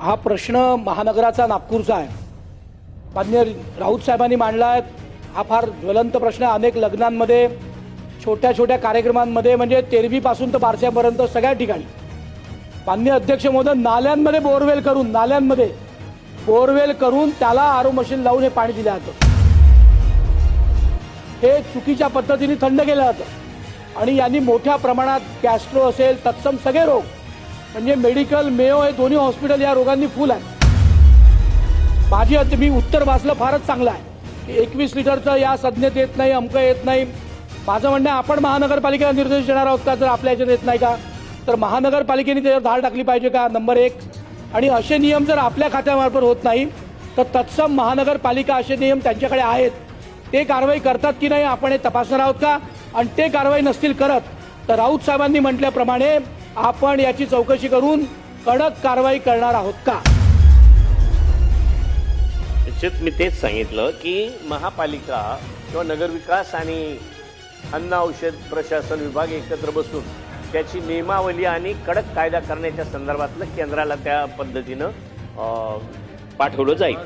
हा प्रश्न महानगराचा नागपूरचा आहे. मान्य राऊत साहेबांनी मांडला आहे. हा फार ज्वलंत प्रश्न आहे. अनेक लग्नांमध्ये छोट्या छोट्या कार्यक्रमांमध्ये म्हणजे तेरवीपासून तर बारशापर्यंत सगळ्या ठिकाणी. मान्य अध्यक्ष महोदय नाल्यांमध्ये बोरवेल करून नाल्यांमध्ये बोरवेल करून त्याला आरो मशीन लावून हे पाणी दिलं जातं. हे चुकीच्या पद्धतीने थंड केलं जातं. आणि यांनी मोठ्या प्रमाणात गॅस्ट्रो असेल तत्सम सगळे रोग म्हणजे मेडिकल मेयो हे दोन्ही हॉस्पिटल या रोगांनी फुल आहे माझी अद्य मी उत्तर वाचलं फारच चांगलं आहे. की एकवीस लिटरचं या संज्ञेत येत नाही अमकं येत नाही. माझं म्हणणं आहे, आपण महानगरपालिकेला निर्देश देणार आहोत का? जर आपल्या याच्यात येत नाही का? तर महानगरपालिकेने त्याच्यावर धाड टाकली पाहिजे का? नंबर एक. आणि असे नियम जर आपल्या खात्यामार्फत होत नाही तर तत्सम महानगरपालिका असे नियम त्यांच्याकडे आहेत. ते कारवाई करतात की नाही आपण हे तपासणार आहोत का? आणि ते कारवाई नसतील करत तर राऊत साहेबांनी म्हटल्याप्रमाणे आपण याची चौकशी करून कडक कारवाई करणार आहोत का? निश्चित मी तेच सांगितलं की महापालिका किंवा नगरविकास आणि अन्न औषध प्रशासन विभाग एकत्र बसून त्याची नियमावली आणि कडक कायदा करण्याच्या संदर्भातलं केंद्राला त्या पद्धतीनं पाठवलं जाईल.